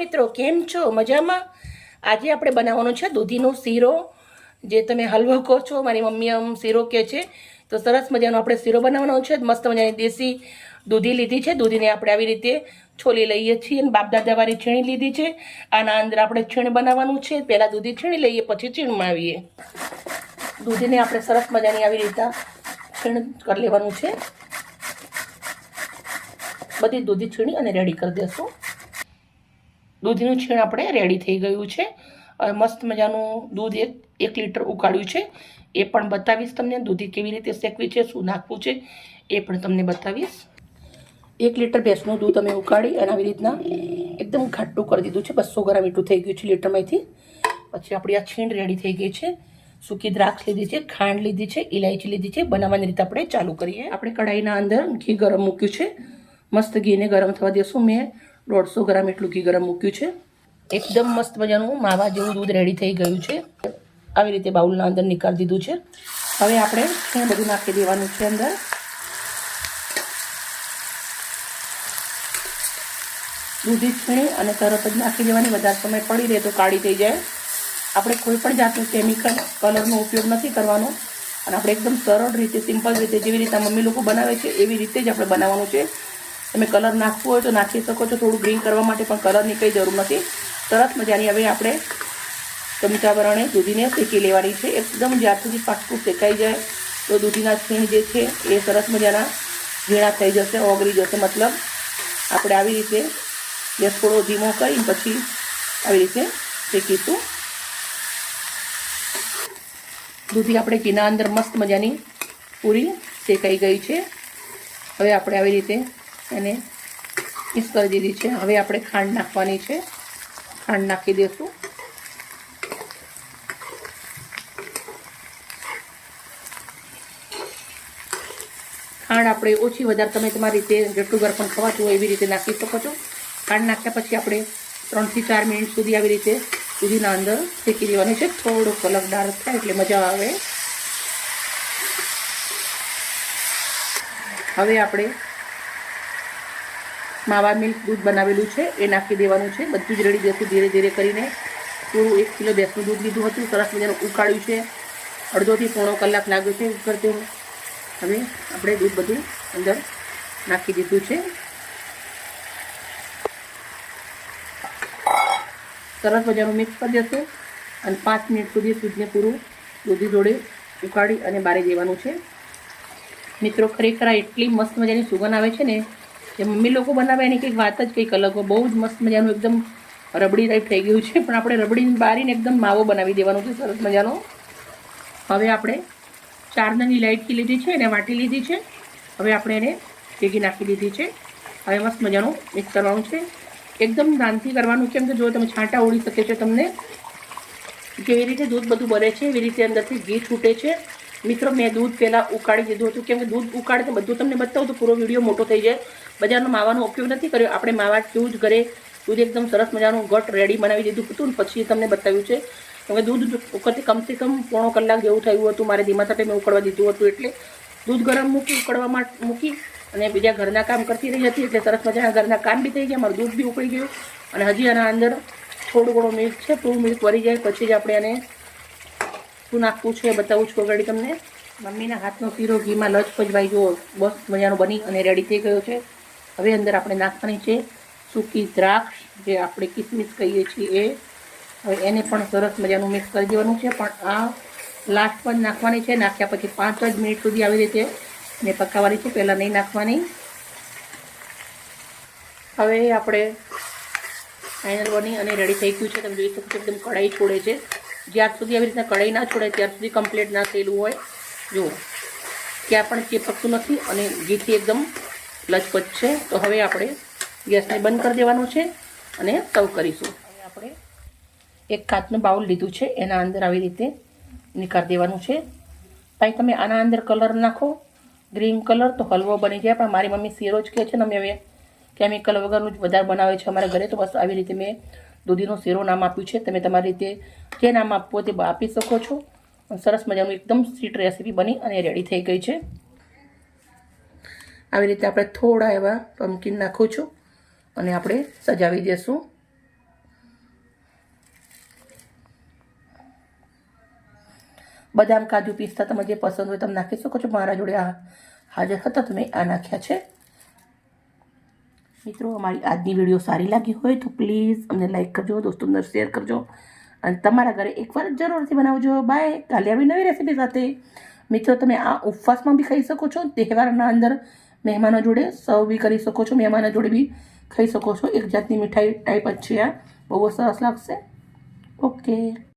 મિત્રો, કેમ છો? મજામાં? આજે આપણે બનાવવાનો છે દૂધીનો શીરો, જે તમે હલવો કહો છો. મારી મમ્મી આમ શીરો કહે છે. તો સરસ મજાનો આપણે શીરો બનાવવાનો છે. મસ્ત મજાની દેશી દૂધી લીધી છે. દૂધીને આપણે આવી રીતે છોલી લઈએ છીએ અને બાપદાદાવાળી છીણી લીધી છે. આના અંદર આપણે છીણ બનાવવાનું છે. પહેલાં દૂધી છીણી લઈએ, પછી છીણમાં આવીએ. દૂધીને આપણે સરસ મજાની આવી રીતે છીણ કરી લેવાનું છે. બધી દૂધી છીણી અને રેડી કરી દેશું. દૂધનું છીણ આપણે રેડી થઈ ગયું છે. મસ્ત મજાનું દૂધ એક એક લીટર ઉકાળ્યું છે. એ પણ બતાવીશ તમને દૂધી કેવી રીતે શેકવી છે, શું નાખવું છે, એ પણ તમને બતાવીશ. એક લીટર ભેંસનું દૂધ અમે ઉકાળી અને આવી રીતના એકદમ ઘાટું કરી દીધું છે. બસો ગ્રામ એટલું થઈ ગયું છે લીટરમાંથી. પછી આપણી આ છીણ રેડી થઈ ગઈ છે. સૂકી દ્રાક્ષ લીધી છે, ખાંડ લીધી છે ઇલાયચી લીધી છે. બનાવવાની રીતે આપણે ચાલુ કરીએ. આપણે કઢાઈના અંદર ઘી ગરમ મૂક્યું છે. મસ્ત ઘીને ગરમ થવા દેશું. મેં દોઢસો ગ્રામ એટલું ઘી ગરમ મૂક્યું છે. એકદમ મસ્ત મજાનું માવા જેવું દૂધ રેડી થઈ ગયું છે. આવી રીતે બાઉલના અંદર નીકાળી દીધું છે. હવે આપણે એ બધું નાખી દેવાનું છે અંદર. દૂધી છીણી અને તરત જ નાખી દેવાની. વધારે સમય પડી રહે તો કાળી થઈ જાય. આપણે કોઈ પણ જાતનું કેમિકલ કલરનો ઉપયોગ નથી કરવાનો. અને આપણે એકદમ સરળ રીતે સિમ્પલ રીતે, જેવી રીતે મમ્મી લોકો બનાવે છે, એવી રીતે જ આપણે બનાવવાનું છે. તમે કલર નાખવો હોય તો નાખી શકો છો. થોડું ગ્રીન કરવા માટે પણ કલરની કંઈ જરૂર નથી. સરસ મજાની હવે આપણે ચમચા વરણે દૂધીને શેકી લેવાની છે. એકદમ જ્યાર સુધી પાકું શેકાઈ જાય તો દૂધીના છીણ જે છે એ સરસ મજાના ઝીણા થઈ જશે, ઓગળી જશે. મતલબ આપણે આવી રીતે ગેસ થોડો ધીમો કરી પછી આવી રીતે શેકીશું. દૂધી આપણે ઘીના અંદર મસ્ત મજાની પૂરી શેકાઈ ગઈ છે. હવે આપણે આવી રીતે એને મિક્સ કરી દીધી છે. હવે આપણે ખાંડ નાખવાની છે. ખાંડ નાખી દઈશું ખાંડ આપણે ઓછી વધારે તમે તમારી રીતે જેટલું પણ ખવાતું હોય એવી રીતે નાખી શકો છો. ખાંડ નાખ્યા પછી આપણે ત્રણથી ચાર મિનિટ સુધી આવી રીતે સુધીના અંદર શેકી દેવાની છે. થોડો કલર ડાર્ક થાય એટલે મજા આવે. હવે આપણે માવા મિલ્ક દૂધ બનાવેલું છે, એ નાખી દેવાનું છે. બધું જ રેડી જશે ધીરે ધીરે કરીને પૂરું એક કિલો ભેંસનું દૂધ લીધું હતું. સરસ મજાનું ઉકાળ્યું છે. અડધોથી પોણો કલાક લાગ્યો છે ઉકળતું. હવે આપણે દૂધ બધું અંદર નાખી દીધું છે. સરસ મજાનું મિક્સ કરી દેશું અને પાંચ મિનિટ સુધી દૂધને પૂરું દૂધી જોડે ઉકાળી અને બારી દેવાનું છે. મિત્રો, ખરેખર આ એટલી મસ્ત મજાની સુગંધ આવે છે ને કે મમ્મી લોકો બનાવે એની કંઈક વાત જ કંઈક અલગ હોય. બહુ જ મસ્ત મજાનું એકદમ રબડી ટાઈપ થઈ ગયું છે. પણ આપણે રબડીને બારીને એકદમ માવો બનાવી દેવાનો છે. સરસ મજાનો. હવે આપણે ચાર નંગ ઇલાયચી લીધી છે એને વાટી લીધી છે. હવે આપણે એને ભેગી નાખી દીધી છે. હવે મસ્ત મજાનું મિક્સ કરવાનું છે. એકદમ નાનથી કરવાનું કેમ કે જો તમે છાંટા ઉડી શકે છે તમને. કેવી રીતે દૂધ બધું બને છે, એવી રીતે અંદરથી ઘી છૂટે છે. મિત્રો, મેં દૂધ પહેલાં ઉકાળી દીધું હતું. કેમ કે દૂધ ઉકાળીને બધું તમને બતાવું તો પૂરો વીડિયો મોટો થઈ જાય. બજારનો માવાનો ઉપયોગ નથી કર્યો. આપણે માવા જ ઘરે દૂધ એકદમ સરસ મજાનું ઘટ રેડી બનાવી દીધું હતું પછી તમને બતાવ્યું છે. હવે દૂધ ઉકળતી કમસે કમ પોણો કલાક જેવું થયું હતું. મારે ધીમા સાથે મેં ઉકળવા દીધું હતું એટલે દૂધ ગરમ મૂકી, ઉકળવા માટે મૂકી અને બીજા ઘરના કામ કરતી રહી હતી એટલે સરસ મજાના ઘરના કામ બી થઈ ગયા. મારું દૂધ બી ઉકળી ગયું અને હજી આના અંદર થોડું ઘણું મિલ્ક છે પૂરું મિલ્ક વરી જાય પછી જ આપણે એને શું નાખવું છે, બતાવું છું ઓલરેડી તમને. મમ્મીના હાથનો શીરો, ઘીમાં લચપચ ભાઈ જુઓ. બસ મજાનો બની અને રેડી થઈ ગયો છે. હવે અંદર આપણે નાખવાની છે સૂકી દ્રાક્ષ, જે આપણે કિસમિસ કહીએ છીએ. એ હવે એને પણ સરસ મજાનું મિક્સ કરી દેવાનું છે. પણ આ લાસ્ટ પણ નાખવાની છે. નાખ્યા પછી પાંચ જ મિનિટ સુધી આવી રીતે ને પકાવવાની છે. પહેલાં નહીં નાખવાની. હવે આપણે ફાઇનલ બની અને રેડી થઈ ગયું છે. તમે જોઈ શકો છો, એકદમ કઢાઈ છોડે છે. જ્યાર સુધી આવી રીતના કઢાઈ ના છોડે ત્યાર સુધી કમ્પ્લીટ ના થયેલું હોય, જુઓ. ક્યાં પણ ચેપકતું નથી અને ઘીથી એકદમ લચપચ છે. તો હવે આપણે ગેસને બંધ કરી દેવાનું છે અને સર્વ કરીશું. હવે આપણે એક કાચનું બાઉલ લીધું છે, એના અંદર આવી રીતે નીકાળી દેવાનું છે. ભાઈ તમે આના અંદર કલર નાખો. ગ્રીન કલર તો હલવો બની જાય, પણ મારી મમ્મી શેરો જ કહે છે ને, અમે હવે કેમિકલ વગરનું જ વધારે બનાવે છે અમારા ઘરે, તો બસ આવી રીતે મેં દૂધીનું શેરો નામ આપ્યું છે. તમે તમારી રીતે જે નામ આપવું તે આપી શકો છો. સરસ મજાનું એકદમ સ્વીટ રેસીપી બની અને રેડી થઈ ગઈ છે. આવી રીતે આપણે થોડા એવા પમ્પકિન નાખું છું અને આપણે સજાવી દઈશું બદામ, કાજુ, પિસ્તા તમે જે પસંદ હોય તમે નાખી શકો છો. મારા જોડે આ હાજર હતા, તમે આ નાખ્યા છે. મિત્રો, અમારી આજની વીડિયો સારી લાગી હોય તો પ્લીઝ અમને લાઈક કરજો દોસ્તોને શેર કરજો. અને તમારા ઘરે એકવાર જરૂરથી બનાવજો. બાય કાલે આવી નવી રેસીપી સાથે. મિત્રો, તમે આ ઉપવાસમાં બી ખાઈ શકો છો. તહેવારના અંદર મહેમાનો જોડે સર્વ બી કરી શકો છો. મહેમાનો જોડે બી ખાઈ શકો છો. એક જાતની મીઠાઈ ટાઈપ જ છે આ. બહુ સરસ લાગશે. ઓકે